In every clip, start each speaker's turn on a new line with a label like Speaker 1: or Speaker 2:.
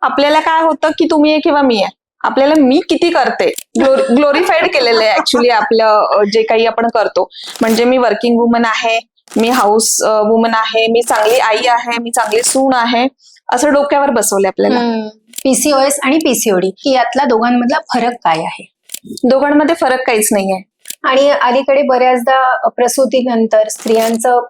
Speaker 1: आपल्याला काय होतं की तुम्ही आहे किंवा मी आहे. आपल्याला मी किती करते? ग्लोरिफाईड केलेलं आहे ऍक्च्युली आपलं जे काही आपण करतो. म्हणजे मी वर्किंग वुमन आहे मी हाऊस वुमन आहे मी चांगली आई आहे मी चांगली सून आहे असं डोक्यावर बसवलंय आपल्याला.
Speaker 2: पीसीओएस आणि पीसीओडी यातला दोघांमधला फरक काय आहे?
Speaker 1: दोघांमध्ये फरक काहीच नाहीये.
Speaker 2: आणि अलीकडे बऱ्याचदा प्रसूतीनंतर स्त्रियांचं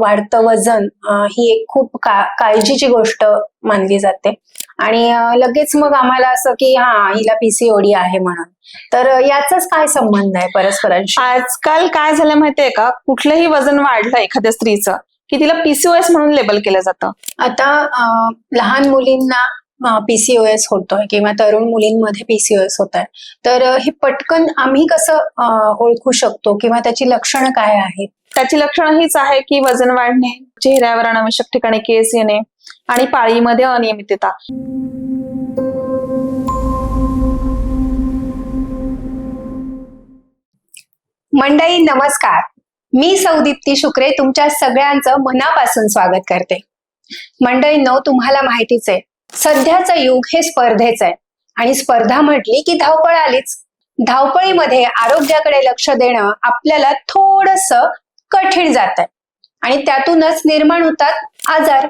Speaker 2: वाढतं वजन ही एक खूप का- काळजीची गोष्ट मानली जाते. आणि लगेच मग आम्हाला असं की हा हिला पीसीओडी आहे म्हणून. तर याचाच काय संबंध आहे परस्परांशी?
Speaker 1: आजकाल काय झालं माहितीये का? कुठलंही वजन वाढलं एखाद्या स्त्रीचं की तिला पीसीओएस म्हणून लेबल केलं जातं.
Speaker 2: आता लहान मुलींना पीसीओएस होतोय किंवा तरुण मुलींमध्ये पीसीओएस होत आहे तर हे पटकन आम्ही कसं ओळखू शकतो किंवा त्याची लक्षणं काय आहेत?
Speaker 1: त्याची लक्षणं हीच आहे की वजन वाढणे चेहऱ्यावर अनावश्यक ठिकाणी केस येणे आणि पाळीमध्ये अनियमितता.
Speaker 2: मंडळी नमस्कार. मी सौदीप्ती शुक्रे तुमच्या सगळ्यांचं मनापासून स्वागत करते. मंडळी न तुम्हाला माहितीच आहे सध्याचं युग हे स्पर्धेचं आहे. आणि स्पर्धा म्हटली की धावपळ आलीच. धावपळीमध्ये आरोग्याकडे लक्ष देणं आपल्याला थोडस कठीण जात आहे आणि त्यातूनच निर्माण होतात आजार.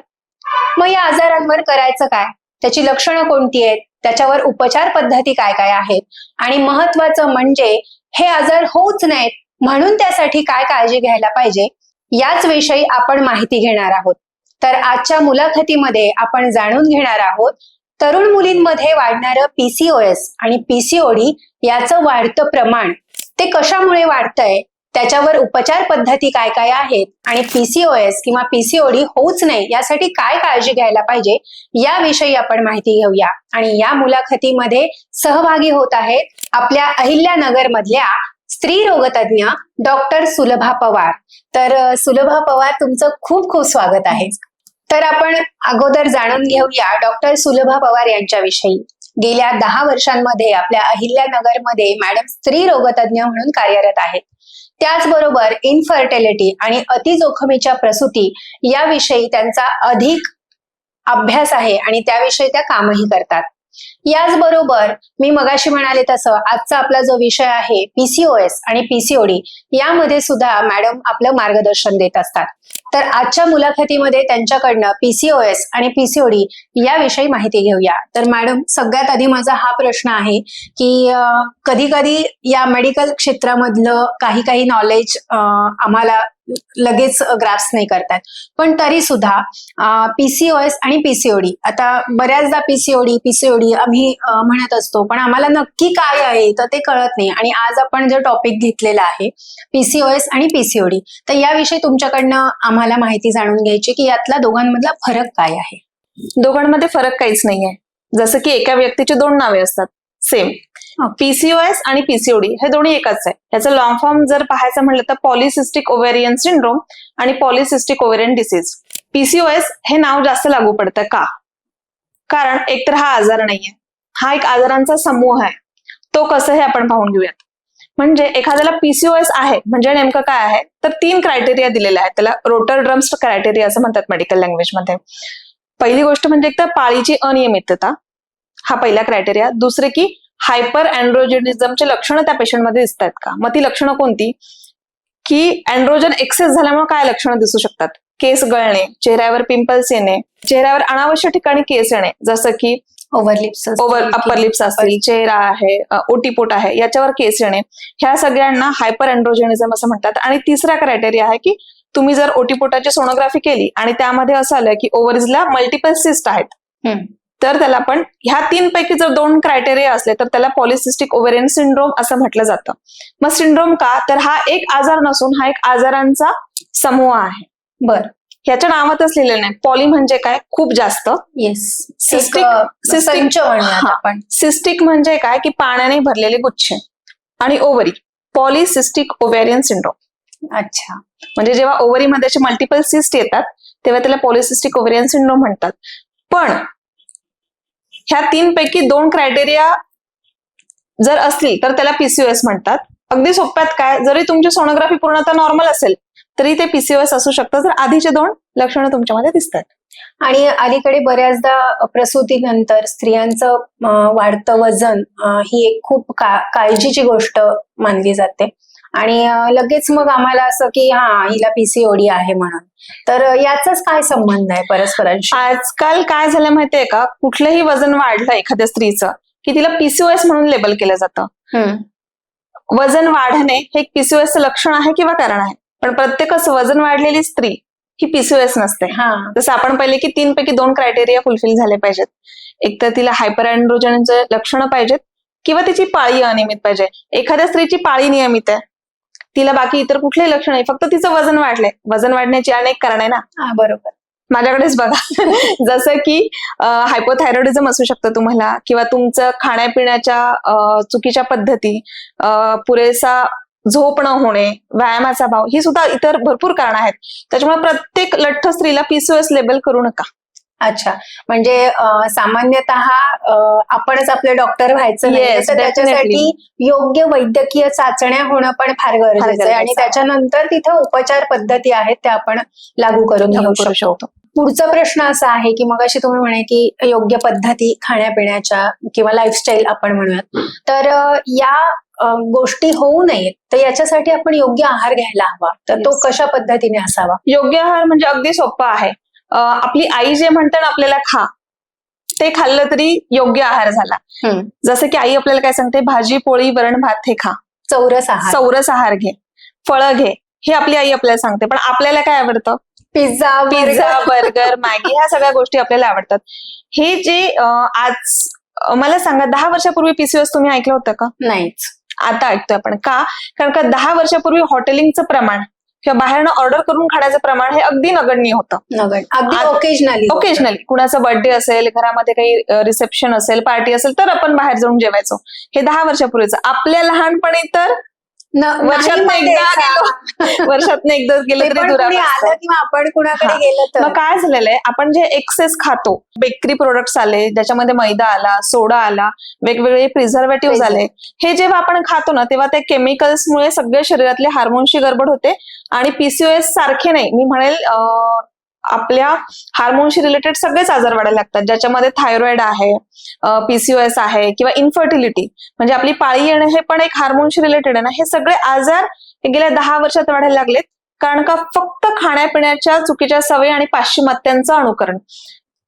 Speaker 2: मग या आजारांवर करायचं काय? त्याची लक्षणं कोणती आहेत? त्याच्यावर उपचार पद्धती काय काय आहेत? आणि महत्वाचं म्हणजे हे आजार होऊच नाहीत म्हणून त्यासाठी काय काळजी घ्यायला पाहिजे? याच विषयी आपण माहिती घेणार आहोत. तर आजच्या मुलाखतीमध्ये आपण जाणून घेणार आहोत तरुण मुलींमध्ये वाढणारं पीसीओएस आणि पीसीओडी याचं वाढतं प्रमाण ते कशामुळे वाढतंय? त्याच्यावर उपचार पद्धती काय काय आहेत आणि पीसीओएस किंवा पीसीओडी होऊच नाही यासाठी काय काळजी घ्यायला पाहिजे याविषयी आपण माहिती घेऊया. आणि या मुलाखतीमध्ये सहभागी होत आहेत आपल्या अहिल्यानगर मधल्या स्त्री रोगतज्ञ डॉक्टर सुलभा पवार. तर सुलभा पवार तुमचं खूप खूप स्वागत आहे. तर आपण अगोदर जाणून घेऊया डॉक्टर सुलभा पवार यांच्याविषयी. गेल्या दहा वर्षांमध्ये आपल्या अहिल्यानगरमध्ये मॅडम स्त्री रोगतज्ञ म्हणून कार्यरत आहेत. त्याचबरोबर इनफर्टिलिटी आणि अतिजोखमीच्या प्रसूती याविषयी त्यांचा अधिक अभ्यास आहे आणि त्याविषयी त्या कामही करतात. याचबरोबर मी मगाशी म्हणाले तसं आजचा आपला जो विषय आहे पीसीओएस आणि पीसीओडी यामध्ये सुद्धा मॅडम आपलं मार्गदर्शन देत असतात. तर आजच्या मुलाखतीमध्ये त्यांच्याकडनं पीसीओएस आणि पीसीओडी याविषयी माहिती घेऊया. तर मॅडम सगळ्यात आधी माझा हा प्रश्न आहे की कधी कधी या मेडिकल क्षेत्रामधलं काही काही नॉलेज आम्हाला लगेच ग्राफ्स नाही करतात. पण तरी सुद्धा पीसीओएस आणि पीसीओडी आता बऱ्याचदा पीसीओडी पीसीओडी आम्ही म्हणत असतो पण आम्हाला नक्की काय आहे तर ते कळत नाही. आणि आज आपण जो टॉपिक घेतलेला आहे पीसीओएस आणि पीसीओडी तर याविषयी तुमच्याकडनं आम्हाला माहिती जाणून घ्यायची की यातला दोघांमधला फरक काय आहे?
Speaker 1: दोघांमध्ये फरक काहीच नाहीये. जसं की एका व्यक्तीची दोन नावे असतात. सेम पीसीओएस आणि पीसीओडी हे दोन्ही एकच आहे. ह्याचं लॉंग फॉर्म जर पाहायचं म्हटलं तर पॉलिसिस्टिक ओव्हेरियन सिंड्रोम आणि पॉलिसिस्टिक ओव्हेरियन डिसीज पीसीओएस हे नाव जास्त लागू पडतं का? कारण एकतर हा आजार नाहीये. हा एक आजारांचा समूह आहे. तो कसं हे आपण पाहून घेऊयात. म्हणजे एखाद्याला पीसीओएस आहे म्हणजे नेमकं काय आहे? तर तीन क्रायटेरिया दिलेले आहेत. त्याला रोटर ड्रम्स क्रायटेरिया असं म्हणतात मेडिकल लँग्वेजमध्ये पहिली गोष्ट म्हणजे एक तर पाळीची अनियमितता हा पहिला क्रायटेरिया दुसरे की हायपर अँड्रोजेनिझमचे लक्षणं त्या पेशंटमध्ये दिसत आहेत का? मग ती लक्षणं कोणती? की अँड्रोजन एक्सेस झाल्यामुळे काय लक्षणं दिसू शकतात? केस गळणे चेहऱ्यावर पिंपल्स येणे चेहऱ्यावर अनावश्यक ठिकाणी केस येणे. जसं की
Speaker 2: ओव्हरलिप्स
Speaker 1: ओव्हर अप्पर लिप्स असतील चेहरा आहे ओटीपोट आहे याच्यावर केस येणे. ह्या सगळ्यांना हायपर अँड्रोजेनिझम असं म्हणतात. आणि तिसरा क्रायटेरिया आहे की तुम्ही जर ओटीपोटाची सोनोग्राफी केली आणि त्यामध्ये असं आलं की ओव्हरीजला मल्टिपल सिस्ट आहेत तर त्याला पण ह्या तीन पैकी जर दोन क्रायटेरिया असले तर त्याला पॉलिसिस्टिक ओव्हेरियन सिंड्रोम असं म्हटलं जातं. मग सिंड्रोम का? तर हा एक आजार नसून हा एक आजारांचा समूह आहे.
Speaker 2: बर.
Speaker 1: ह्याच्या नावातच लिहिलेलं नाही. पॉली म्हणजे काय? खूप जास्त.
Speaker 2: येस म्हणूयात
Speaker 1: हा.
Speaker 2: आपण.
Speaker 1: सिस्टिक म्हणजे काय? की पाण्याने भरलेले गुच्छे आणि ओव्हरी पॉलिसिस्टिक ओव्हेरियन सिंड्रोम
Speaker 2: अच्छा.
Speaker 1: म्हणजे जेव्हा ओव्हरीमध्ये असे मल्टिपल सिस्ट येतात तेव्हा त्याला पॉलिसिस्टिक ओव्हेरियन सिंड्रोम म्हणतात. पण ह्या तीन पैकी दोन क्रायटेरिया जर असली तर त्याला पीसीओएस म्हणतात. अगदी सोप्यात काय? जरी तुमची सोनोग्राफी पूर्णतः नॉर्मल असेल तरी ते पीसीओएस असू शकतं. जर आधीचे दोन लक्षणं तुमच्यामध्ये दिसतात.
Speaker 2: आणि अलीकडे बऱ्याचदा प्रसूतीनंतर स्त्रियांचं वाढतं वजन ही एक खूप का काळजीची गोष्ट मानली जाते. आणि लगेच मग आम्हाला असं की हा हिला पीसीओडी आहे म्हणून. तर याचाच काय संबंध आहे परस्परांशी?
Speaker 1: आजकाल काय झालं माहितीये का? कुठलंही वजन वाढलं एखाद्या स्त्रीचं की तिला पीसीओएस म्हणून लेबल केलं जातं. वजन वाढणे हे एक पीसीओएसचं लक्षण आहे किंवा कारण आहे? पण प्रत्येकच वजन वाढलेली स्त्री ही पीसीओएस नसते.
Speaker 2: हा.
Speaker 1: जसं आपण पहिले की तीन पैकी दोन क्रायटेरिया फुलफिल झाले पाहिजेत. एक तर तिला हायपर अँड्रोजनचे लक्षणं पाहिजेत किंवा तिची पाळी अनियमित पाहिजे. एखाद्या स्त्रीची पाळी नियमित आहे. तिला बाकी इतर कुठलेही लक्षण नाही. फक्त तिचं वजन वाढलंय वजन वाढण्याची अनेक कारण आहे ना?
Speaker 2: हा बरोबर.
Speaker 1: माझ्याकडेच बघा. जसं की हायपोथायरॉइडिझम असू शकतं तुम्हाला किंवा तुमचं खाण्यापिण्याच्या चुकीच्या पद्धती पुरेसा झोप न होणे व्यायामाचा भाव ही सुद्धा इतर भरपूर कारण आहेत. त्याच्यामुळे प्रत्येक लठ्ठ स्त्रीला पीसीओएस लेबल करू नका.
Speaker 2: अच्छा. म्हणजे सामान्यतः आपणच आपले डॉक्टर व्हायचं
Speaker 1: Yes,
Speaker 2: तर त्याच्यासाठी योग्य वैद्यकीय चाचण्या होणं पण फार गरजेचं आहे. आणि. त्याच्यानंतर तिथं उपचार पद्धती आहेत त्या आपण लागू करून घेऊ शकतो. पुढचा प्रश्न असा आहे की मग अशी तुम्ही म्हणे की योग्य पद्धती खाण्यापिण्याच्या किंवा लाईफस्टाईल आपण म्हणूयात. तर या गोष्टी होऊ नयेत तर याच्यासाठी आपण योग्य आहार घ्यायला हवा. तर तो. कशा पद्धतीने असावा?
Speaker 1: योग्य आहार म्हणजे अगदी सोपं आहे. आपली आई जे म्हणते ना आपल्याला खा. ते खाल्लं तरी योग्य आहार झाला. जसं की आई आपल्याला काय सांगते भाजी पोळी वरण भात हे खा.
Speaker 2: चौरस आहार.
Speaker 1: चौरस आहार घे. फळं घे. हे आपली आई आपल्याला सांगते. पण आपल्याला काय आवडतं?
Speaker 2: Pizza
Speaker 1: pizza
Speaker 2: burger.
Speaker 1: मॅगी ह्या सगळ्या गोष्टी आपल्याला आवडतात. हे जे आज मला सांगा दहा वर्षापूर्वी पीसीओएस तुम्ही ऐकलं होतं का?
Speaker 2: नाहीच.
Speaker 1: आता ऐकतोय आपण. का? कारण का दहा वर्षापूर्वी हॉटेलिंगचं प्रमाण किंवा बाहेरनं ऑर्डर करून खाण्याचं प्रमाण हे अगदी नगण्य होतं.
Speaker 2: ओकेजनली
Speaker 1: ओकेजनली कुणाचा बर्थडे असेल घरामध्ये काही रिसेप्शन असेल पार्टी असेल तर आपण बाहेर जाऊन जेवायचो. हे दहा वर्षापूर्वीचं. आपल्या लहानपणी तर वर्षात एकदा गेलो. वर्षात एकदा गेलं तरी
Speaker 2: किंवा आपण कुणाकडे. गेलं तर.
Speaker 1: काय झालेलं आहे? आपण जे एक्सेस खातो बेकरी प्रोडक्ट्स आले ज्याच्यामध्ये मैदा आला सोडा आला वेगवेगळे प्रिझर्वेटिव्ह. आले हे जेव्हा आपण खातो ना तेव्हा त्या केमिकल्समुळे सगळे शरीरातले हार्मोन्सची गडबड होते. आणि पीसीओएस सारखे नाही. मी म्हणेल आपल्या हार्मोनशी रिलेटेड सगळेच आजार वाढायला लागतात. ज्याच्यामध्ये थायरॉइड आहे पीसीओएस आहे किंवा इन्फर्टिलिटी म्हणजे आपली पाळी येणं हे पण एक हार्मोनशी रिलेटेड आहे ना. हे सगळे आजार हे गेल्या दहा वर्षात वाढायला लागलेत. कारण का फक्त खाण्यापिण्याच्या चुकीच्या सवयी आणि पाश्चिमात्यांचं अनुकरण.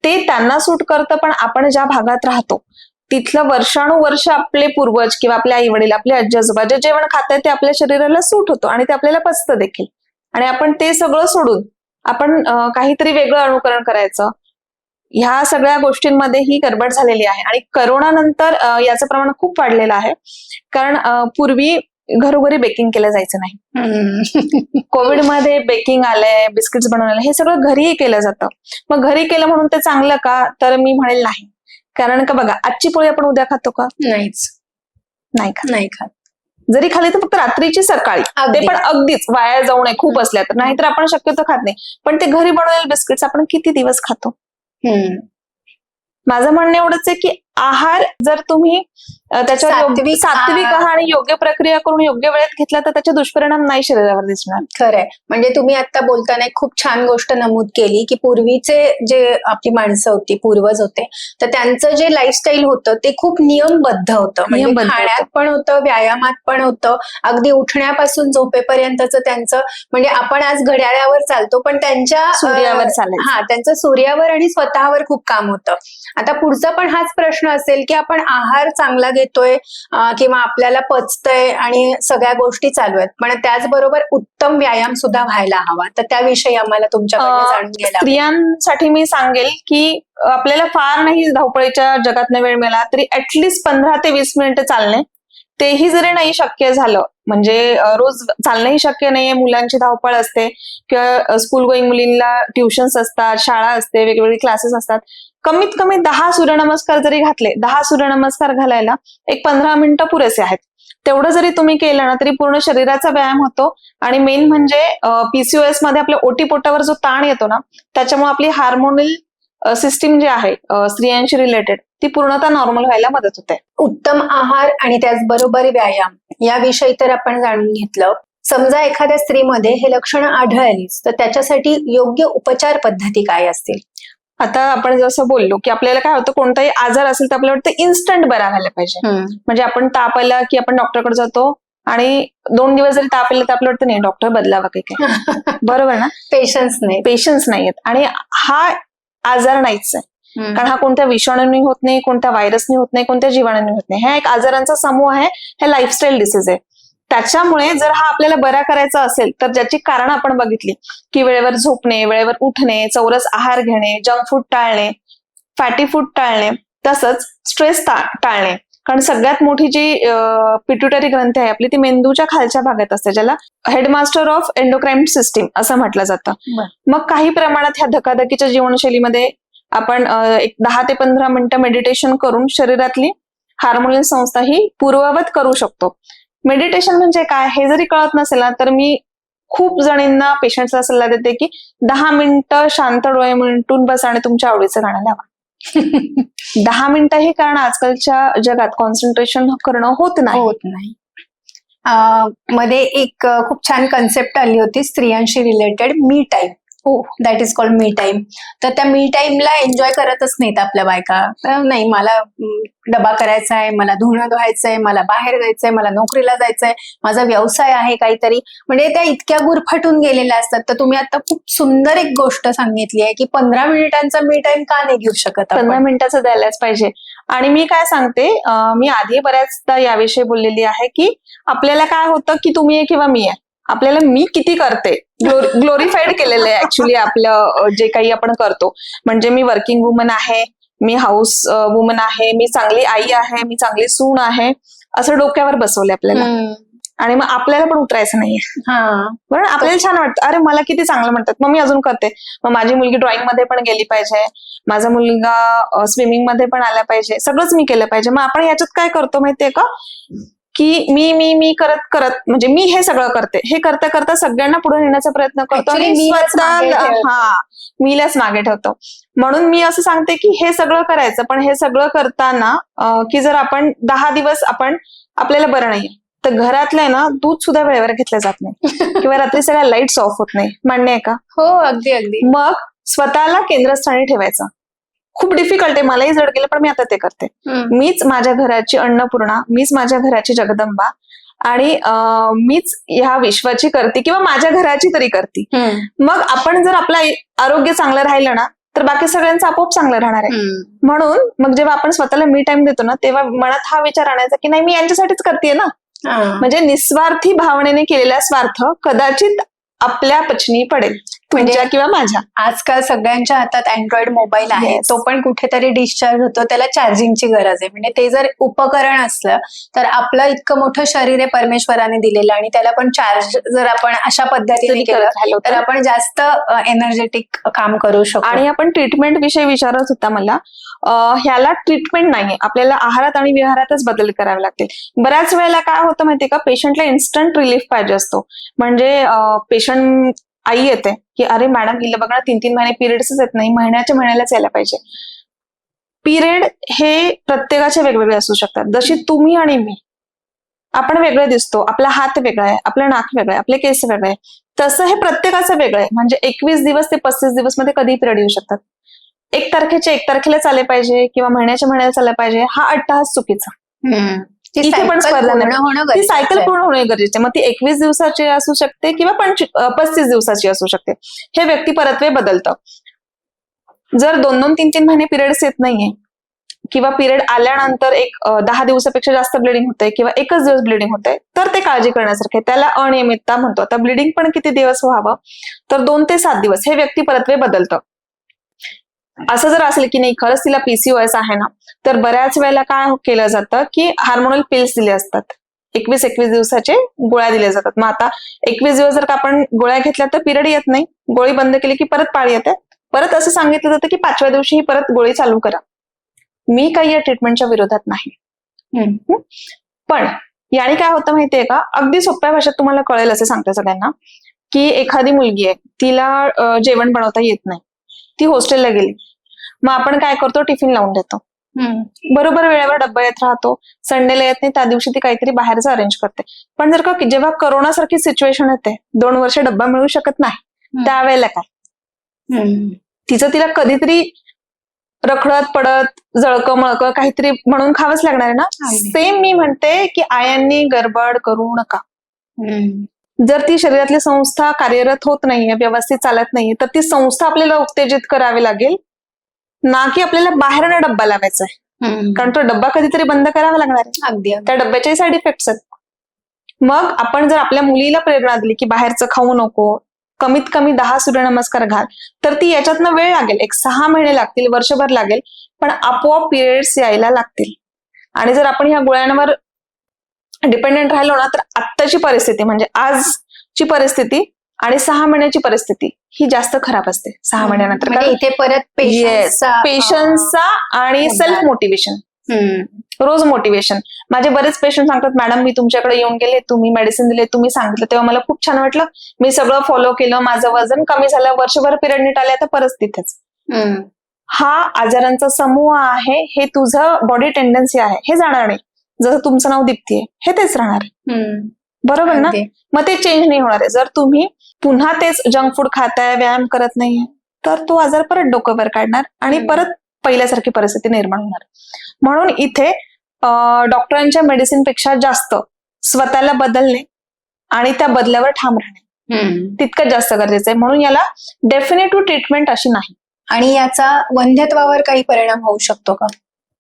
Speaker 1: ते त्यांना सूट करतं पण आपण ज्या भागात राहतो तिथलं वर्षानुवर्ष आपले पूर्वज किंवा आपले आई वडील आपले आजी आजोबा जे जेवण खातात ते आपल्या शरीराला सूट होतो आणि ते आपल्याला पचतं देखील. आणि आपण ते सगळं सोडून आपण काहीतरी वेगळं अनुकरण करायचं. ह्या सगळ्या गोष्टींमध्ये ही गडबड झालेली आहे आणि करोना नंतर याचं प्रमाण खूप वाढलेलं आहे. कारण पूर्वी घरोघरी बेकिंग केलं जायचं नाही. कोविडमध्ये बेकिंग आलंय बिस्किट्स बनवलेलं हे सगळं घरीही केलं जातं. मग घरी केलं म्हणून ते चांगलं का? तर मी म्हणेल नाही. कारण का बघा आजची पोळी आपण उद्या खातो का?
Speaker 2: नाहीच.
Speaker 1: नाही खात.
Speaker 2: नाही खात.
Speaker 1: जरी खाली तर फक्त रात्रीची सकाळी. ते. पण अगदीच. वाया जाऊ नये खूप असल्या तर. नाहीतर आपण शक्यतो खात नाही. पण ते घरी बनवलेले बिस्किट्स आपण किती दिवस खातो. माझं म्हणणं एवढंच आहे की आहार जर तुम्ही त्याच्यावर
Speaker 2: सात्विक आहार.
Speaker 1: योग्य प्रक्रिया करून योग्य वेळेत घेतला तर त्याचे दुष्परिणाम नाही शरीरावर दिसणार.
Speaker 2: खरंय. म्हणजे तुम्ही आता बोलताना एक खूप छान गोष्ट नमूद केली की पूर्वीचे जे आपली माणसं होती पूर्वज होते तर त्यांचं जे लाईफस्टाईल होतं ते खूप नियमबद्ध होतं. म्हणजे खाण्यात पण होतं व्यायामात पण होतं. अगदी उठण्यापासून झोपेपर्यंतचं त्यांचं म्हणजे आपण आज घड्याळावर चालतो पण त्यांच्या
Speaker 1: सूर्यावर
Speaker 2: हा त्यांचं सूर्यावर आणि स्वतःवर खूप काम होतं. आता पुढचा पण हाच प्रश्न असेल की आपण आहार चांगला घेतोय किंवा आपल्याला पचतय आणि सगळ्या गोष्टी चालू आहेत पण त्याचबरोबर उत्तम व्यायाम सुद्धा व्हायला हवा तर त्याविषयी आम्हाला तुमच्याकडे
Speaker 1: अं,
Speaker 2: जाणून घ्यायला.
Speaker 1: स्त्रियांसाठी मी सांगेल की आपल्याला फार नाही धावपळीच्या जगातनं वेळ मिळाला तरी ऍटलिस्ट पंधरा ते वीस मिनिटं चालणे तेही जरी नाही शक्य झालं म्हणजे रोज चालणंही शक्य नाहीये मुलांची धावपळ असते किंवा स्कूल गोईंग मुलींना ट्युशन्स असतात शाळा असते वेगवेगळे क्लासेस असतात कमीत कमी दहा सूर्यनमस्कार जरी घातले दहा सूर्यनमस्कार घालायला एक पंधरा मिनिटं पुरेसे आहेत. तेवढं जरी तुम्ही केलं ना तरी पूर्ण शरीराचा व्यायाम होतो. आणि मेन म्हणजे पीसीओएसमध्ये आपल्या ओटीपोटावर जो ताण येतो ना त्याच्यामुळे आपली हार्मोनल सिस्टीम जी आहे स्त्रियांशी रिलेटेड ती पूर्णतः नॉर्मल व्हायला मदत होते.
Speaker 2: उत्तम आहार आणि त्याचबरोबर व्यायाम याविषयी तर आपण जाणून घेतलं. समजा एखाद्या स्त्रीमध्ये हे लक्षणं आढळलीच तर त्याच्यासाठी योग्य उपचार पद्धती काय असतील?
Speaker 1: आता आपण जसं बोललो की आपल्याला काय होतं कोणताही आजार असेल तर आपल्याला वाटतं इन्स्टंट बरा व्हायला पाहिजे. म्हणजे आपण ताप आला की आपण डॉक्टरकडे जातो आणि दोन दिवस जरी ताप आला तर आपल्याला वाटतं नाही डॉक्टर बदलावा काही काय बरोबर ना?
Speaker 2: पेशन्स नाही.
Speaker 1: पेशन्स नाहीयेत. आणि हा आजार नाहीच आहे. कारण हा कोणत्या विषाणूंनी होत नाही कोणत्या व्हायरसनी होत नाही कोणत्या जीवाणूंनी होत नाही. हा एक आजारांचा समूह आहे हे लाईफस्टाईल डिसीज आहे. त्याच्यामुळे जर हा आपल्याला बरा करायचा असेल तर ज्याची कारण आपण बघितली की वेळेवर झोपणे वेळेवर उठणे चौरस आहार घेणे जंक फूड टाळणे फॅटी फूड टाळणे तसंच स्ट्रेस टाळणे. कारण सगळ्यात मोठी जी पिट्युटरी ग्रंथी आहे आपली ती मेंदूच्या खालच्या भागात असते ज्याला हेडमास्टर ऑफ एंडोक्राईन सिस्टीम असं म्हटलं जातं. मग काही प्रमाणात ह्या धकाधकीच्या जीवनशैलीमध्ये आपण एक दहा ते पंधरा मिनिटं मेडिटेशन करून शरीरातली हार्मोनियल संस्था ही पूर्ववत करू शकतो. मेडिटेशन म्हणजे काय? हे जरी कळत नसेल ना तर मी खूप जणींना पेशंटचा सल्ला देते की दहा मिनिटं शांत डोळे मिनिटून बस आणि तुमच्या आवडीचं गाणं लावा. दहा मिनिटं हे कारण आजकालच्या जगात कॉन्सन्ट्रेशन करणं होत नाही.
Speaker 2: होत नाही. मध्ये एक खूप छान कन्सेप्ट आली होती स्त्रियांशी रिलेटेड मी टाइम
Speaker 1: हो
Speaker 2: that is called me time तर त्या मी टाइमला एन्जॉय करतच नाहीत आपल्या बायका. नाही मला डबा करायचा आहे मला धुणं धुवायचंय मला बाहेर जायचंय मला नोकरीला जायचंय माझा व्यवसाय आहे काहीतरी. म्हणजे त्या इतक्या गुरफटून गेलेल्या असतात. तर तुम्ही आता खूप सुंदर एक गोष्ट सांगितली आहे की पंधरा मिनिटांचा मी टाइम का नाही घेऊ शकत
Speaker 1: पंधरा
Speaker 2: आपण
Speaker 1: मिनिटाचं द्यायलाच पाहिजे. आणि मी काय सांगते मी आधी बऱ्याचदा याविषयी बोललेली आहे की आपल्याला काय होतं की तुम्ही आहे किंवा मी आहे. आपल्याला मी किती करते? ग्लोरिफाईड केलेलं आहे ऍक्च्युली आपलं जे काही आपण करतो. म्हणजे मी वर्किंग वुमन आहे मी हाऊस वुमन आहे मी चांगली आई आहे मी चांगली सून आहे असं डोक्यावर बसवलंय आपल्याला. आणि मग आपल्याला पण उतरायचं नाहीये.
Speaker 2: हा.
Speaker 1: बरं आपल्याला छान वाटतं. अरे मला किती चांगलं म्हणतात. मग मी अजून करते. मग माझी मुलगी ड्रॉइंगमध्ये पण गेली पाहिजे. माझा मुलगा स्विमिंगमध्ये पण आला पाहिजे. सगळंच मी केलं पाहिजे. मग आपण याच्यात काय करतो माहितीये का? की मी मी मी करत करत म्हणजे मी हे सगळं करते. हे करता करता सगळ्यांना पुढे नेण्याचा प्रयत्न करतो आणि
Speaker 2: ठेवतो.
Speaker 1: हा मीलाच मागे ठेवतो. म्हणून मी असं सांगते की हे सगळं करायचं पण हे सगळं करताना की जर आपण दहा दिवस आपण आपल्याला बरं नाहीये तर घरातलं आहे ना दूध सुद्धा वेळेवर घेतलं जात नाही. किंवा रात्री सगळ्या लाईट्स ऑफ होत नाही. मान्य आहे का?
Speaker 2: हो अगदी अगदी.
Speaker 1: मग स्वतःला केंद्रस्थानी ठेवायचं. खूप डिफिकल्ट आहे मलाही जड गेलं पण मी आता ते करते. मीच माझ्या घराची अन्नपूर्णा मीच माझ्या घराची जगदंबा आणि मीच ह्या विश्वाची करते किंवा माझ्या घराची तरी करते. मग आपण जर आपलं आरोग्य चांगलं राहिलं ना तर बाकी सगळ्यांचं आपोआप चांगलं राहणार आहे. म्हणून मग जेव्हा आपण स्वतःला मी टाइम देतो ना तेव्हा मनात हा विचार आणायचा की नाही मी यांच्यासाठीच करते ना. म्हणजे निस्वार्थी भावनेने केलेला स्वार्थ कदाचित आपल्या पचनी पडेल तुमच्या
Speaker 2: म्हणजे-
Speaker 1: किंवा माझ्या?
Speaker 2: आजकाल सगळ्यांच्या हातात अँड्रॉइड मोबाईल आहे. तो पण कुठेतरी डिस्चार्ज होतो. त्याला चार्जिंगची गरज आहे. म्हणजे ते जर उपकरण असलं तर आपलं इतकं मोठं शरीर आहे परमेश्वराने दिलेलं आणि त्याला पण चार्ज जर आपण अशा पद्धतीने केलं तर. आपण जास्त एनर्जेटिक काम करू शकतो
Speaker 1: आणि आपण ट्रीटमेंट विषयी विचारत होता मला. ह्याला ट्रीटमेंट नाहीये आपल्याला आहारात आणि विहारातच बदल करावे लागतील. बऱ्याच वेळेला काय होतं माहितीये का? पेशंटला इन्स्टंट रिलीफ पाहिजे असतो. म्हणजे पेशंट आई येते की अरे मॅडम हिला बघा तीन तीन महिने पिरियड्सच येत नाही महिन्याच्या महिन्यालाच यायला पाहिजे. पिरियड हे प्रत्येकाचे वेगवेगळे असू शकतात. जशी तुम्ही आणि मी आपण वेगळे दिसतो आपला हात वेगळा आहे आपलं नाक वेगळं आहे आपले केस वेगळे आहे तसं हे प्रत्येकाचं वेगळं आहे. म्हणजे एकवीस दिवस ते पस्तीस दिवसमध्ये कधी पिरियड येऊ शकतात. एक तारखेचे एक तारखेला चालले पाहिजे किंवा महिन्याच्या महिन्याला चालले पाहिजे हा अट्टहास चुकीचा. इथे पण स्पर्धा नाही. सायकल. पूर्ण होणे गरजेचे मग ती एकवीस दिवसाची असू शकते किंवा पस्तीस दिवसाची असू शकते. हे व्यक्ती परत्वे बदलतं. जर दोन दोन तीन तीन महिने पिरियड्स येत नाहीये किंवा पिरियड आल्यानंतर एक दहा दिवसापेक्षा जास्त ब्लिडिंग होते किंवा एकच दिवस ब्लिडिंग होते तर ते काळजी करण्यासारखे त्याला अनियमितता म्हणतो. आता ब्लिडिंग पण किती दिवस व्हावं? तर दोन ते सात दिवस हे व्यक्ती परत्वे बदलतं. असं जर असेल की नाही खरंच तिला पीसीओएस आहे ना तर बऱ्याच वेळेला काय केलं जातं की हार्मोनल पिल्स दिले असतात. एकवीस एकवीस दिवसाचे गोळ्या दिल्या जातात. मग आता एकवीस दिवस जर का आपण गोळ्या घेतल्या तर पिरियड येत नाही. गोळी बंद केली की परत पाळी येते. परत असं सांगितलं जातं की पाचव्या दिवशी ही परत गोळी चालू करा. मी काही या ट्रीटमेंटच्या विरोधात नाही. पण याने काय होतं माहितीये का? अगदी सोप्या भाषेत तुम्हाला कळेल असं सांगते सगळ्यांना की एखादी मुलगी आहे तिला जेवण बनवता येत नाही. ती हॉस्टेलला गेली मग आपण काय करतो टिफिन लावून देतो. बरोबर वेळेवर डब्बा येत राहतो संडेला येत नाही त्या दिवशी ती काहीतरी बाहेरचं अरेंज करते पण जर का जेव्हा करोना सारखी सिच्युएशन येते दोन वर्ष डब्बा मिळू शकत नाही त्यावेळेला काय. तिचं तिला कधीतरी रखडत पडत जळकं मळकं काहीतरी म्हणून खावंच लागणार आहे ना. सेम मी म्हणते की आयांनी गडबड करू नका. जर ती शरीरातली संस्था कार्यरत होत नाहीये व्यवस्थित चालत नाहीये तर ती संस्था आपल्याला उत्तेजित करावी लागेल. ना की आपल्याला बाहेरनं डब्बा लावायचा आहे. कारण तो डब्बा कधीतरी बंद करावा लागणार आहे.
Speaker 2: अगदी अगदी.
Speaker 1: त्या डब्याचे साईड इफेक्ट्स आहेत. मग आपण जर आपल्या मुलीला प्रेरणा दिली की बाहेरचं खाऊ नको कमीत कमी दहा सूर्यनमस्कार घाल तर ती याच्यातनं वेळ लागेल. एक सहा महिने लागतील वर्षभर लागेल पण आपोआप पिरियड्स यायला लागतील. आणि जर आपण ह्या गोळ्यांवर डिपेंडेंट राहिलो ना तर आत्ताची परिस्थिती म्हणजे आजची परिस्थिती आणि सहा महिन्याची परिस्थिती ही जास्त खराब असते. सहा महिन्यानंतर.
Speaker 2: म्हणजे इथे परत पेशन्सचा
Speaker 1: आणि सेल्फ. मोटिवेशन. रोज मोटिवेशन माझे बरेच पेशंट सांगतात मॅडम मी तुमच्याकडे येऊन गेले तुम्ही मेडिसिन दिले तुम्ही सांगितलं तेव्हा मला खूप छान वाटलं. मी सगळं फॉलो केलं माझं वजन कमी झालं वर्षभर पिरियड नीट आले आता परत तिथेच. हा आजारांचा समूह आहे हे तुझं बॉडी टेंडन्सी आहे हे जाणार नाही. जसं तुमचं नाव दीप्ती आहे हे तेच राहणार आहे. बरोबर ना. मग ते चेंज नाही होणार आहे. जर तुम्ही पुन्हा तेच जंक फूड खाताय व्यायाम करत नाहीये तर तो आजार परत डोक्यावर काढणार आणि. परत पहिल्यासारखी परिस्थिती निर्माण होणार म्हणून इथे डॉक्टरांच्या मेडिसिनपेक्षा जास्त स्वतःला बदलणे आणि त्या बदल्यावर ठाम राहणे. तितकंच जास्त गरजेचं आहे. म्हणून याला डेफिनेटिव्ह ट्रीटमेंट अशी नाही.
Speaker 2: आणि याचा वंध्यत्वावर काही परिणाम होऊ शकतो का?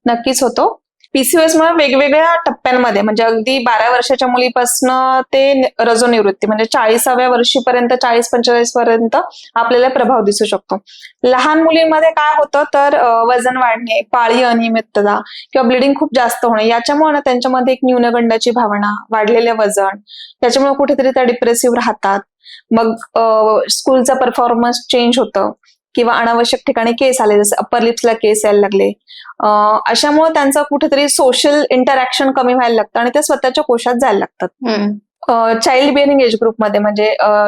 Speaker 1: नक्कीच होतो. पीसीओएस मुळे वेगवेगळ्या टप्प्यांमध्ये म्हणजे अगदी बारा वर्षाच्या मुलीपासून ते रजोनिवृत्ती म्हणजे चाळीसाव्या वर्षीपर्यंत चाळीस पंचेचाळीस पर्यंत आपल्याला प्रभाव दिसू शकतो. लहान मुलींमध्ये काय होतं तर वजन वाढणे पाळी अनियमितता किंवा ब्लिडिंग खूप जास्त होणे याच्यामुळे ना त्यांच्यामध्ये एक न्यूनगंडाची भावना वाढलेले वजन त्याच्यामुळे कुठेतरी त्या डिप्रेसिव्ह राहतात. मग स्कूलचा परफॉर्मन्स चेंज होतं. किंवा अनावश्यक ठिकाणी केस आले जसे अप्पर लिप्सला केस यायला लागले. अं, अशामुळे त्यांचं कुठेतरी सोशल इंटरॅक्शन कमी व्हायला लागतं आणि ते स्वतःच्या कोशात जायला लागतात. चाइल्ड बिअरिंग एज ग्रुपमध्ये म्हणजे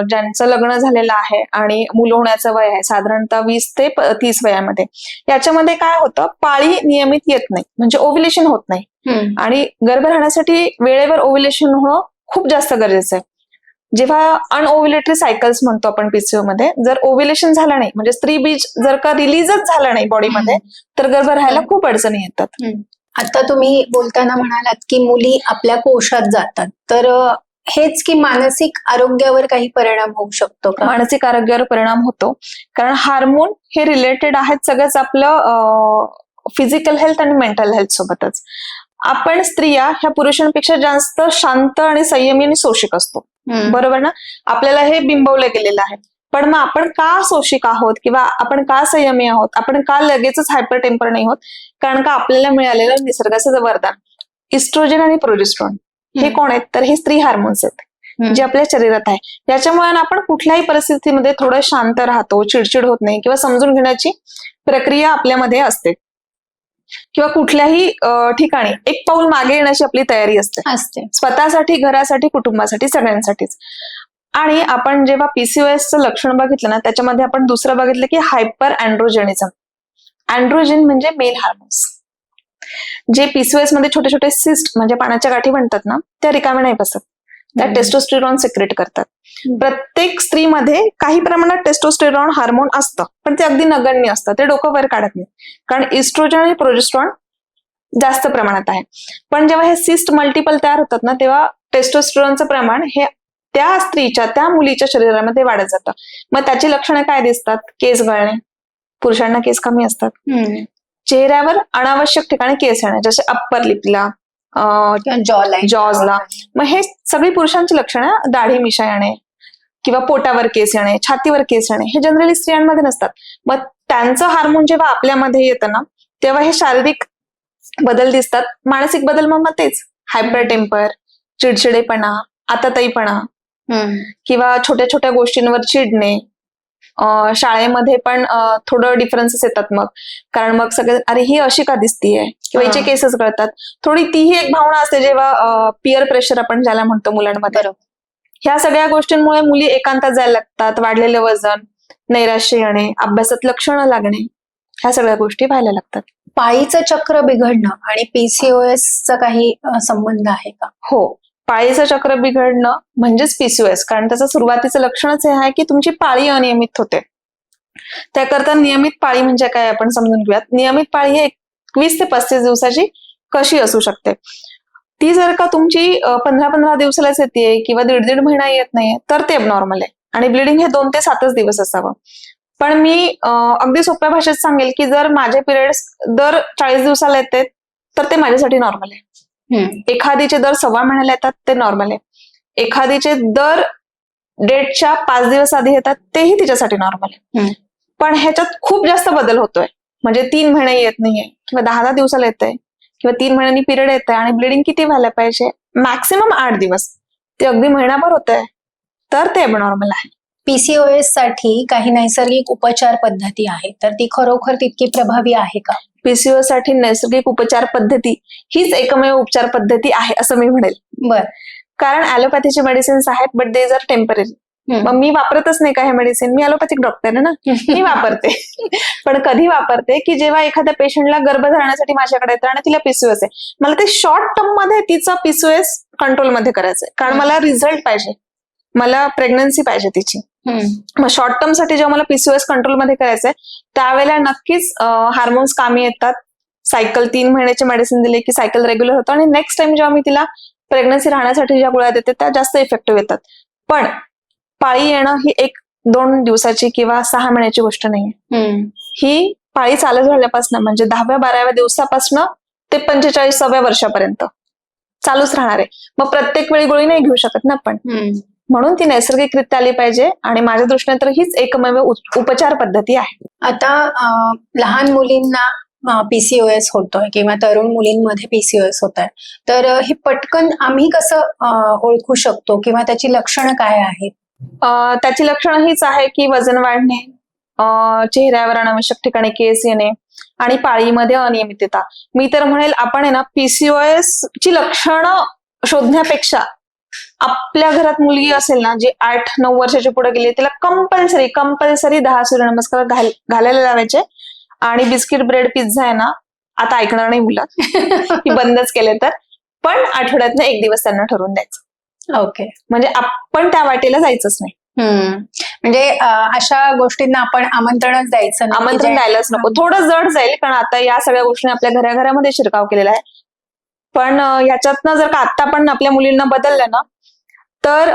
Speaker 1: ज्यांचं लग्न झालेलं आहे आणि मुलं होण्याचं वय आहे साधारणतः वीस ते तीस वयामध्ये. याच्यामध्ये काय होतं? पाळी नियमित येत नाही. म्हणजे ओव्युलेशन होत नाही. आणि गर्भ राहण्यासाठी वेळेवर ओव्युलेशन होणं खूप जास्त गरजेचं आहे. जेव्हा अनओव्युलेटरी सायकल्स म्हणतो आपण पीसीओ मध्ये जर ओव्युलेशन झालं नाही म्हणजे स्त्री बीज जर का रिलीजच झालं नाही बॉडीमध्ये तर गर्भ राहायला खूप अडचणी येतात.
Speaker 2: आता तुम्ही बोलताना म्हणालात की मुली आपल्या कोशात जातात तर हेच की मानसिक आरोग्यावर काही परिणाम होऊ शकतो का?
Speaker 1: मानसिक आरोग्यावर परिणाम होतो. कारण हार्मोन हे रिलेटेड आहेत सगळंच आपलं फिजिकल हेल्थ आणि मेंटल हेल्थ सोबतच. आपण स्त्रिया ह्या पुरुषांपेक्षा जास्त शांत आणि संयमी आणि सोशिक असतो. बरोबर ना? आपल्याला हे बिंबवलं गेलेलं आहे. पण मग आपण का सोशिक आहोत किंवा आपण का संयमी आहोत? आपण का लगेचच हायपर टेम्पर नाही होत? कारण का आपल्याला मिळालेलं निसर्गाचं वरदान इस्ट्रोजन आणि प्रोजेस्ट्रॉन हे. कोण आहेत? तर हे स्त्री हार्मोन्स आहेत. जे आपल्या शरीरात आहे. याच्यामुळे आपण कुठल्याही परिस्थितीमध्ये थोडं शांत राहतो चिडचिड होत नाही किंवा समजून घेण्याची प्रक्रिया आपल्यामध्ये असते. किंवा कुठल्याही ठिकाणी एक पाऊल मागे येण्याची आपली तयारी असते.
Speaker 2: असते.
Speaker 1: स्वतःसाठी घरासाठी कुटुंबासाठी सगळ्यांसाठीच. आणि आपण जेव्हा पीसीओएसचं लक्षण बघितलं ना त्याच्यामध्ये आपण दुसरं बघितलं की हायपर अँड्रोजेनिझम अँड्रोजेन म्हणजे मेल हार्मोन्स जे पीसीओएसमध्ये छोटे छोटे सिस्ट म्हणजे पाण्याच्या गाठी बनतात ना त्या रिकाम्या नाही बसत. त्या. टेस्टोस्टेरॉन सिक्रेट करतात. प्रत्येक स्त्रीमध्ये काही प्रमाणात टेस्टोस्टेरॉन हार्मोन असतं पण ते अगदी नगण्य असतं. ते डोकं वर काढत नाही. कारण इस्ट्रोजन आणि प्रोजेस्ट्रॉन जास्त प्रमाणात आहे. पण जेव्हा हे सिस्ट मल्टिपल तयार होतात ना तेव्हा टेस्टोस्टेरॉनचं प्रमाण हे त्या स्त्रीच्या त्या मुलीच्या शरीरामध्ये वाढत जातं. मग त्याची लक्षणं काय दिसतात? केस गळणे. पुरुषांना केस कमी असतात. चेहऱ्यावर अनावश्यक ठिकाणी केस येणे जसे अप्पर लिपला जॉजला मग हे सगळी पुरुषांची लक्षणं दाढी मिशा येणे किंवा पोटावर केस येणे छातीवर केस येणे हे जनरली स्त्रियांमध्ये नसतात. मग त्यांचं हार्मोन जेव्हा आपल्यामध्ये येतं ना तेव्हा हे शारीरिक बदल दिसतात. मानसिक बदल मग मग तेच. हायपर टेम्पर चिडचिडेपणा आताताईपणा किंवा छोट्या छोट्या गोष्टींवर चिडणे शाळेमध्ये पण थोडं डिफरन्सेस येतात मग. कारण मग सगळे अरे ही अशी का दिसतीये? किंवा हिचे. केसेस कळतात. थोडी तीही एक भावना असते जेव्हा पिअर प्रेशर आपण ज्याला म्हणतो मुलांमध्ये. ह्या सगळ्या गोष्टींमुळे मुली एकांतात जायला लागतात वाढलेलं वजन नैराश्य येणे अभ्यासात लक्ष न लागणे ह्या सगळ्या गोष्टी व्हायला लागतात.
Speaker 2: पाळीचं चक्र बिघडणं आणि पीसीओएस चा काही संबंध आहे का?
Speaker 1: हो. पाळीचं चक्र बिघडणं म्हणजेच पीसीओएस कारण त्याचं सुरुवातीचं लक्षणच हे आहे की तुमची पाळी अनियमित होते. त्याकरता नियमित पाळी म्हणजे काय आपण समजून घेऊयात. नियमित पाळी ही एकवीस ते पस्तीस दिवसाची कशी असू शकते? ती जर का तुमची पंधरा पंधरा दिवसालाच येते किंवा दीड दीड महिना येत नाहीये तर ते नॉर्मल आहे. आणि ब्लिडिंग हे दोन ते सातच दिवस असावं. पण मी अगदी सोप्या भाषेत सांगेल की जर माझे पिरियड्स दर चाळीस दिवसाला येते तर ते माझ्यासाठी नॉर्मल आहे. एखादीचे दर सव्वा महिन्याला येतात ते नॉर्मल आहे. एखादीचे दर डेटच्या पाच दिवस आधी येतात तेही तिच्यासाठी नॉर्मल आहे. पण ह्याच्यात खूप जास्त बदल होतोय. म्हणजे तीन महिने येत नाहीये किंवा दहा दहा दिवसाला येत किंवा तीन महिन्यांनी पिरियड येत आहे आणि ब्लिडिंग किती व्हायला पाहिजे मॅक्सिमम आठ दिवस. ते अगदी महिनाभर होत आहे तर ते नॉर्मल आहे.
Speaker 2: पीसीओएससाठी काही नैसर्गिक उपचार पद्धती आहेत तर ती खरोखर तितकी प्रभावी आहे का?
Speaker 1: पीसीओ साठी नैसर्गिक उपचार पद्धती हीच एकमेव उपचार पद्धती आहे असं मी म्हणेल.
Speaker 2: बर.
Speaker 1: कारण ऍलोपॅथीचे मेडिसिन्स आहेत बट दे आर टेंपररी मग मी वापरतच नाही का हे मेडिसिन मी ॲलोपॅथिक डॉक्टर आहे ना? मी वापरते. पण कधी वापरते की जेव्हा एखाद्या पेशंटला गर्भधारणासाठी माझ्याकडे येतं आणि तिला पीसीओएस आहे. मला ते शॉर्ट टर्ममध्ये तिचं पीसीओएस कंट्रोलमध्ये करायचंय. कारण. मला रिझल्ट पाहिजे. मला प्रेग्नन्सी पाहिजे तिची. मग शॉर्ट टर्मसाठी जेव्हा मला पीसीओएस कंट्रोलमध्ये करायचंय त्यावेळेला नक्कीच हार्मोन्स कामी येतात सायकल तीन महिन्याचे मेडिसिन दिले की सायकल रेग्युलर होतं आणि नेक्स्ट टाइम जेव्हा मी तिला प्रेग्नन्सी राहण्यासाठी ज्या गोळ्या देते त्या जास्त इफेक्टिव्ह येतात पण पाळी येणं ही एक दोन दिवसाची किंवा सहा महिन्याची गोष्ट नाहीये. ही पाळी चालू झाल्यापासून म्हणजे दहाव्या बाराव्या दिवसापासून ते पंचेचाळीसाव्या वर्षापर्यंत चालूच राहणार आहे मग प्रत्येक वेळी गोळी नाही घेऊ शकत ना आपण. म्हणून ती नैसर्गिकरित्या आली पाहिजे आणि माझ्या दृष्टीने तर हीच एकमेव उप- उपचार पद्धती आहे.
Speaker 2: आता लहान मुलींना पीसीओएस होतोय किंवा तरुण मुलींमध्ये पीसीओएस होत आहे तर हे पटकन आम्ही कसं ओळखू शकतो किंवा त्याची लक्षणं काय आहेत?
Speaker 1: त्याची लक्षणं हीच आहे की वजन वाढणे चेहऱ्यावर अनावश्यक ठिकाणी केस येणे आणि पाळीमध्ये अनियमितता. मी तर म्हणेल आपण आहे ना पीसीओएस ची लक्षणं शोधण्यापेक्षा आपल्या घरात मुलगी असेल ना जी आठ नऊ वर्षाची पुढे गेली तिला कंपल्सरी कंपल्सरी दहा सूर्यनमस्कार घाल घालायला लावायचे. आणि बिस्किट ब्रेड पिझ्झा आहे ना आता ऐकणार नाही मुलं. बंदच केले तर. पण आठवड्यातनं एक दिवस त्यांना ठरवून द्यायचं.
Speaker 2: ओके.
Speaker 1: म्हणजे आपण त्या वाटेला जायचंच नाही.
Speaker 2: म्हणजे अशा गोष्टींना आपण आमंत्रणच द्यायचं
Speaker 1: आमंत्रण द्यायलाच नको. थोडं जड जाईल कारण आता या सगळ्या गोष्टी आपल्या घराघरामध्ये शिरकाव केलेला आहे. पण अं, ह्याच्यातनं जर का आता पण आपल्या मुलींना बदललं ना तर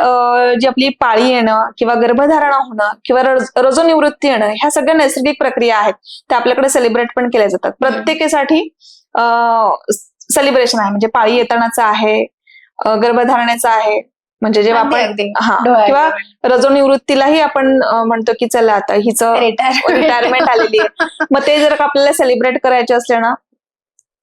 Speaker 1: जी आपली पाळी येणं किंवा गर्भधारणा होणं किंवा रज- रजोनिवृत्ती येणं ह्या सगळ्या नैसर्गिक प्रक्रिया आहेत त्या आपल्याकडे सेलिब्रेट पण केल्या जातात प्रत्येकीसाठी सेलिब्रेशन आहे म्हणजे पाळी येतानाचं आहे गर्भधारणेचं आहे म्हणजे जेव्हा आपण. हा किंवा. रजोनिवृत्तीलाही आपण म्हणतो की चला आता हिचं. रिटायरमेंट आलेली आहे मग ते जर का आपल्याला सेलिब्रेट करायचे असले ना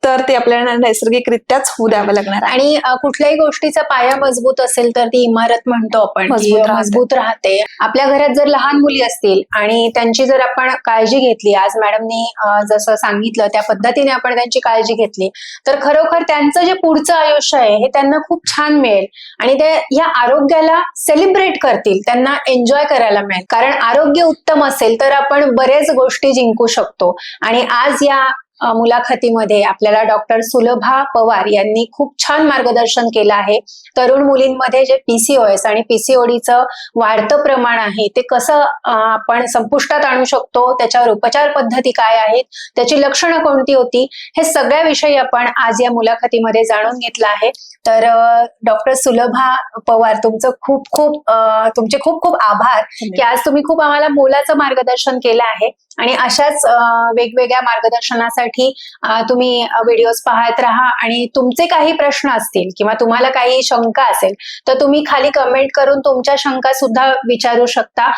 Speaker 1: तर ते आपल्याला नैसर्गिकरित्याच होऊ द्यावं लागणार
Speaker 2: आणि कुठल्याही गोष्टीचा पाया मजबूत असेल तर ती इमारत म्हणतो आपण
Speaker 1: मजबूत राहते.
Speaker 2: आपल्या घरात जर लहान मुली असतील आणि त्यांची जर आपण काळजी घेतली आज मॅडमनी जसं सांगितलं त्या पद्धतीने आपण त्यांची काळजी घेतली तर खरोखर त्यांचं जे पुढचं आयुष्य आहे हे त्यांना खूप छान मिळेल. आणि ते या आरोग्याला सेलिब्रेट करतील त्यांना एन्जॉय करायला मिळेल. कारण आरोग्य उत्तम असेल तर आपण बरेच गोष्टी जिंकू शकतो. आणि आज या मुलाखतीमध्ये आपल्याला डॉक्टर सुलभा पवार यांनी खूप छान मार्गदर्शन केलं आहे. तरुण मुलींमध्ये जे पीसीओएस आणि पीसीओडीचं वाढतं प्रमाण आहे ते कसं आपण संपुष्टात आणू शकतो त्याच्यावर उपचार पद्धती काय आहेत त्याची लक्षणं कोणती होती हे सगळ्याविषयी आपण आज या मुलाखतीमध्ये जाणून घेतलं आहे. तर डॉक्टर सुलभा पवार तुमचं खूप खूप तुमचे खूप खूप आभार की आज तुम्ही खूप आम्हाला मोलाचं मार्गदर्शन केलं आहे. आणि अशाच वेगवेगळ्या मार्गदर्शनासाठी तुम्ही व्हिडिओज पाहत राहा आणि तुमचे काही प्रश्न असतील किंवा तुम्हाला काही शंका असेल तर तुम्ही खाली कमेंट करून तुमच्या शंका सुद्धा विचारू शकता.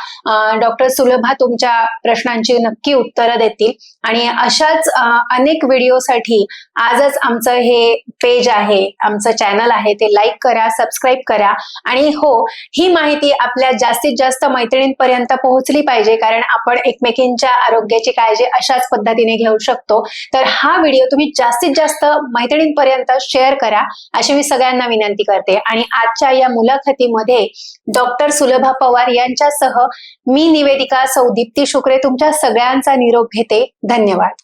Speaker 2: डॉक्टर सुलभा तुमच्या प्रश्नांची नक्की उत्तरं देतील. आणि अशाच अनेक व्हिडिओसाठी आजच आमचं हे पेज आहे आमचं चॅनल आहे ते लाईक करा सबस्क्राईब करा. आणि हो ही माहिती आपल्या जास्तीत जास्त मैत्रिणींपर्यंत पोहोचली पाहिजे कारण आपण एकमेकींच्या आरोग्याची काळजी अशाच पद्धतीने घेऊ शकतो. तर हा व्हिडिओ तुम्ही जास्तीत जास्त मैत्रिणींपर्यंत शेअर करा अशी मी सगळ्यांना विनंती करते. आणि आजच्या या मुलाखतीमध्ये डॉक्टर सुलभा पवार यांच्यासह मी निवेदिका सौदीप्ती शुक्रे तुमच्या सगळ्यांचा निरोप घेते. धन्यवाद.